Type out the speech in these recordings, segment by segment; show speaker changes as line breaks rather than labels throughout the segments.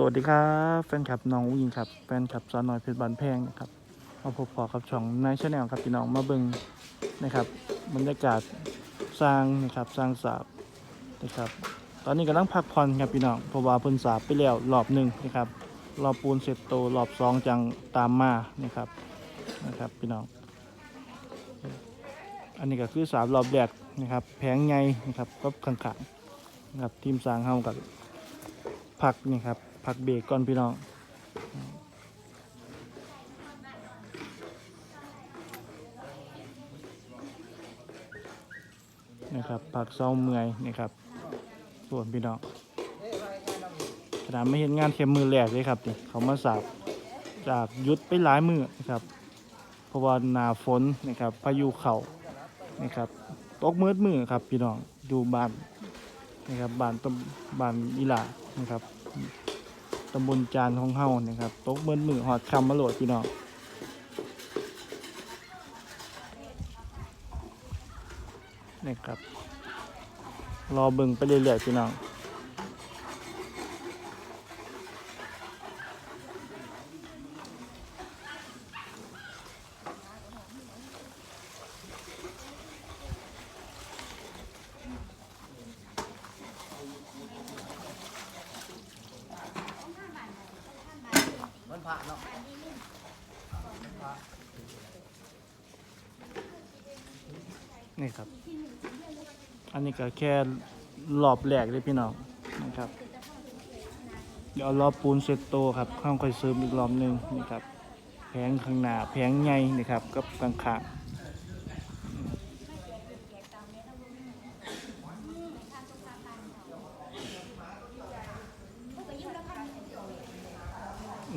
สวัสดีครับ แฟนคลับน้องอุ้งยิงครับ แฟนคลับสาวน้อยเพชรบานแพงนะครับมาพบพอกับช่องนายชาแนลครับพี่น้องมาเบิ่งนะครับบรรยากาศสร้างนะครับสร้างสาบนะครับตอนนี้กำลังพักผ่อนครับพี่น้องเพราะว่าเพิ่นสาบไปแล้วรอบหนึ่งนะครับรอบปูนเสร็จโตรอบสองจังตามมานะครับนะครับพี่น้อง อันนี้ก็คือสาบรอบแรกนะครับแผงใหญ่นะครับก็ข้งๆนะครับทีมสร้างเฮากับพักนี่ครับ พักเบรกก่อนพี่น้องนะครับพักเศร้าเมื่อยนะครับส่วนพี่น้องขนาดไม่เห็นงานเข็มมือแรกเลยครับนี่เขามาสาบจากยุดไปหลายมือนะครับเพราะว่านาฝนนะครับพายุเข่านะครับตกมืดมือครับพี่น้องดูบานนะครับบานตำบ้านอีหลานะครับ ตำบลจานของเฮานะครับตกเบิ้นมือหอดคำมาโหลดพี่น้องนะครับรอเบิ่งไปเรื่อยๆพี่น้อง
มันผ่าเนาะ
นี่ครับ อันนี้ก็แค่รอบแรกเลยพี่น้องนะครับ เดี๋ยวรอบปูนเสร็จโตครับข้างค่อยเสริมอีกรอบหนึ่งนี่ครับ แผงข้างหน้าแผงใหญ่นะครับกับกลางขาง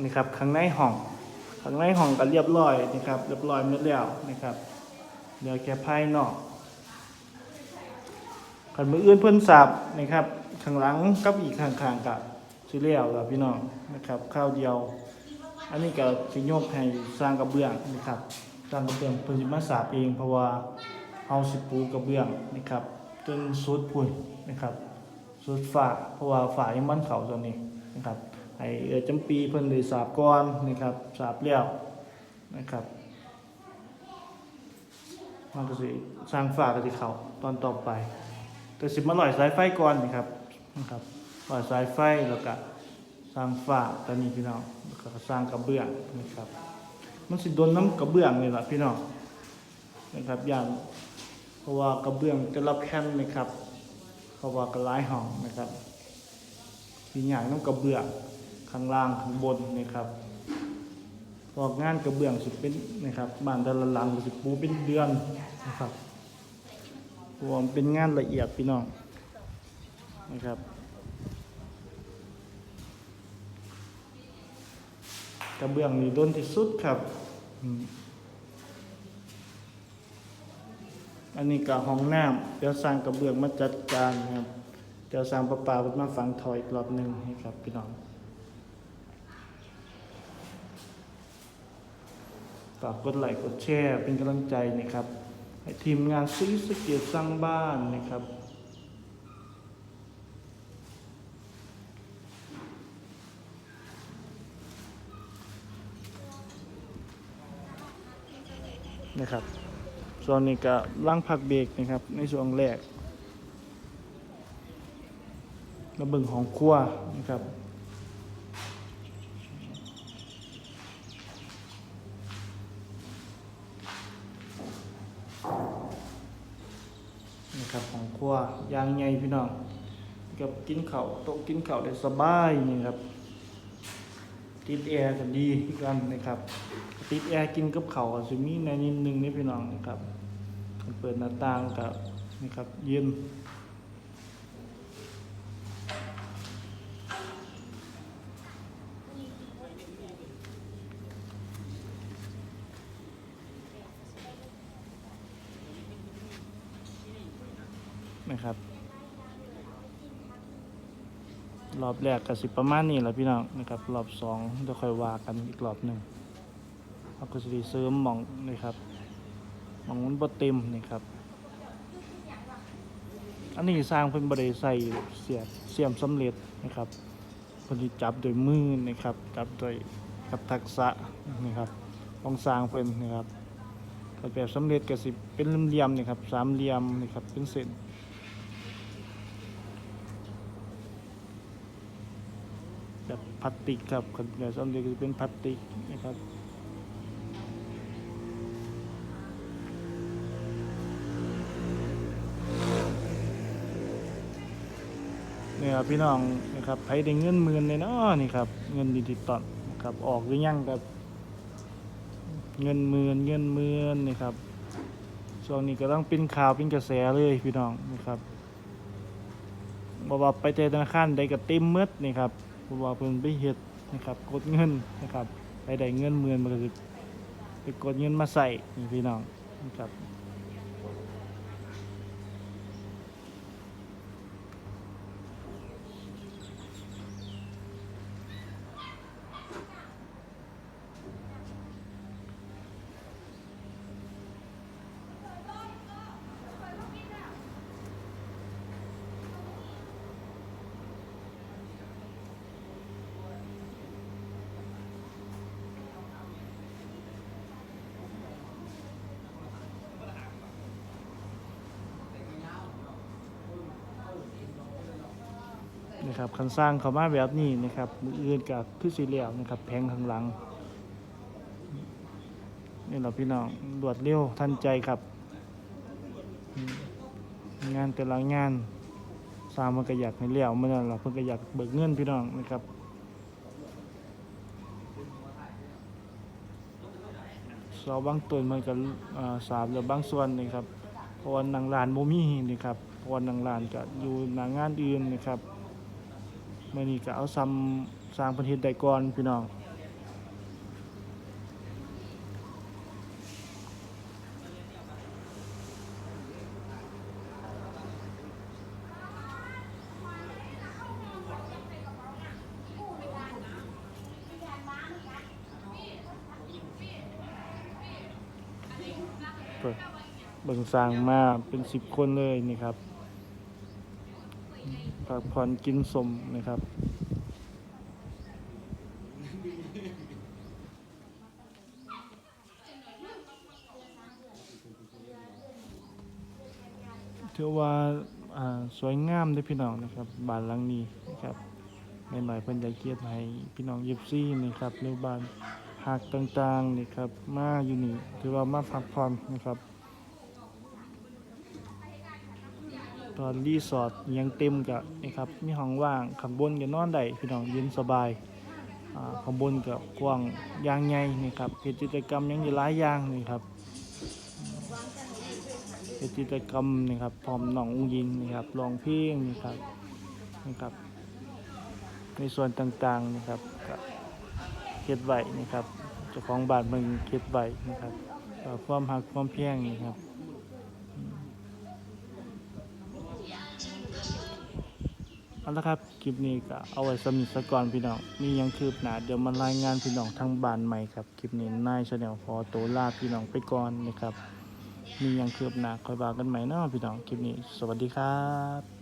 นี่ครับข้างในห้องข้างในห้องก็เรียบร้อยนะครับ เรียบร้อยหมดแล้วนะครับเดี๋ยวแค่ภายนอก ขันมืออื่นเพิ่นสับนะครับข้างหลังกับอีกข้างๆกับสิเลี้ยวกับพี่น้องนะครับข้าวเดียว อันนี้ก็สิโยกให้สร้างกระเบื้องนะครับสร้างกระเบื้องเพิ่นสิมาสาบเองเพราะว่าเฮาสิปูกระเบื้องนะครับจนสุดพุ่นนะครับสุดฝาเพราะว่าฝายังมันเขาตัวนี้นะครับให้เออจำปีเพิ่นได้สาบก่อนนะครับสาบแล้วนะครับมันก็สิสร้างฝาก็สิเขาตอนต่อไป แต่สิมาหล่อยสายไฟก่อนนะครับนะครับหล่อยสายไฟแล้วก็สร้างฝาตอนนี้พี่น้องแล้วก็สร้างกระเบื้องนะครับ มันสิโดนน้ำกระเบื้องนี่แหละพี่น้องนะครับอย่างเพราะว่ากระเบื้องจะรับแค่นนะครับเพราะว่ากระไลห้องนะครับมีอย่างน้ำกระเบื้องข้างล่างข้างบนนะครับพองานกระเบื้องสิเป็นนะครับบ้านแต่ละหลังก็สิปูเป็นเดือนนะครับ รวมเป็นงานละเอียดพี่น้องนะครับ กระเบื้องนี่ด้นที่สุดครับ อันนี้ก็ห้องน้ำเดี๋ยวสร้างกระเบื้องมาจัดการนะครับเดี๋ยวสร้างประปามาฝังถอยอีกรอบหนึ่งให้ครับพี่น้องฝากกดไลค์กดแชร์เป็นกำลังใจนะครับ ให้ทีมงานซีสเกียรสร้างบ้านนะครับ นะครับส่วนนี้ก็ล่างพักเบรกนะครับ ในช่วงแรกระเบิงของครัวนะครับ ครับของครัวยางใหญ่พี่น้องกับกินข้าวโต๊ะกินข้าวได้สบายนี่ครับ ติดแอร์ก็ดีกันนะครับ ติดแอร์กินกับข้าวก็สิมีในนิดนึงนี่พี่น้องนะครับ เปิดหน้าต่างกับนี่ครับเย็น นะครับ รอบแรกก็สิประมาณนี้แหละพี่น้องนะครับ รอบสองเดี๋ยวค่อยว่ากันอีกรอบหนึ่งเราก็จะได้เสริมหมองนะครับหมองมันบ่เต็มนะครับ อันนี้สร้างเพิ่นบ่ได้ใส่เสียบเสียมสำเร็จนะครับคนที่จับโดวยมือนะครับ จับโดยกับทักษะนะครับของสร้างเพิ่นนะครับแบบสำเร็จก็สิเป็นเหลี่ยมๆนี่ครับสามเหลี่ยมนี่ครับเป็นเส้น แบบพลาสติกครับคนแบบสำเร็จก็สิเป็นพลาสติกนะครับเนี่ยครับพี่น้องนะครับใครได้เงินหมื่นเลยเนาะนี่ครับ เงินดิจิตอลนะครับออกหรือยังครับ เงินหมื่นเงินหมื่นนี่ครับช่วงนี้ก็ต้องเป็นข่าวเป็นกระแสเลยพี่น้องนะครับบอกว่าไปเจอธนาคารได้ก็เต็มมืดนี่ครับ บอกว่าเพิ่นไปเฮ็ดนะครับกดเงินนะครับไปได้เงินหมื่นมันก็สิไปกดเงินมาใส่นี่พี่น้องนะครับ นะครับคันสร้างเขามาแบบนี้นะครับมืออื่นกับคือสีเหลี่ยมนะครับ แพงข้างหลังนี่เราพี่น้องรวดเร็วทันใจครับ งานแต่ละงานสร้างมันก็อยากให้เลี้ยวมันเราเพิ่นก็อยากเบิกเงินพี่น้องนะครับเสาบางต้นมันก็สาบแล้วบางส่วนนี่ครับพราะว่าหนังลานโมมี่นี่ครับพราะว่าหนังลานก็อยู่หนังงานอื่นนะครับ มื่อนี้ก็เอาซ้ำสร้างประเทศใดก่อนพี่น้องเปิดเบิ่งสร้างมาเป็นสิบคนเลยนี่ครับ พักผ่อนกินสมนะครับ ถือว่าสวยงามด้อพี่น้องนะครับบ้านหลังนี้นะครับในหน่อยเพิ่นได้เกียรติให้พี่น้องยิบซี่นะครับในบ้านหักต่างๆนี่ครับ มาอยู่นี่ถือว่ามาพักผ่อนนะครับ ตอนรีสอร์ทยังเต็มกะนะครับมีห้องว่างข้างบนก็นอนได้พี่น้องเย็นสบายข้างบนก็กว้างยางใหญ่นี่ครับเฮ็ดกิจกรรมยังอยู่หลายอย่างนี่ครับเฮ็ดกิจกรรมนี่ครับพร้อมน้องอุ้งยิงนี่ครับรองเพลงนี่ครับนี่ครับในส่วนต่างๆนะครับก็เฮ็ดไว้นี่ครับเจ้าของบ้านมืองเฮ็ดไว้นะครับเอ่อความหักความเพียงนี่ครับ เอาละครับ คลิปนี้ก็เอาไว้สมิทสก่อนพี่น้อง มียังคืบหนาเดี๋ยวมารายงานพี่น้องทางบ้านใหม่ครับ คลิปนี้นายชาแนลฟอตัวลาพี่น้องไปก่อนนะครับ มียังคืบหนาคอยบากันใหม่เนาะพี่น้อง คลิปนี้ สวัสดีครับ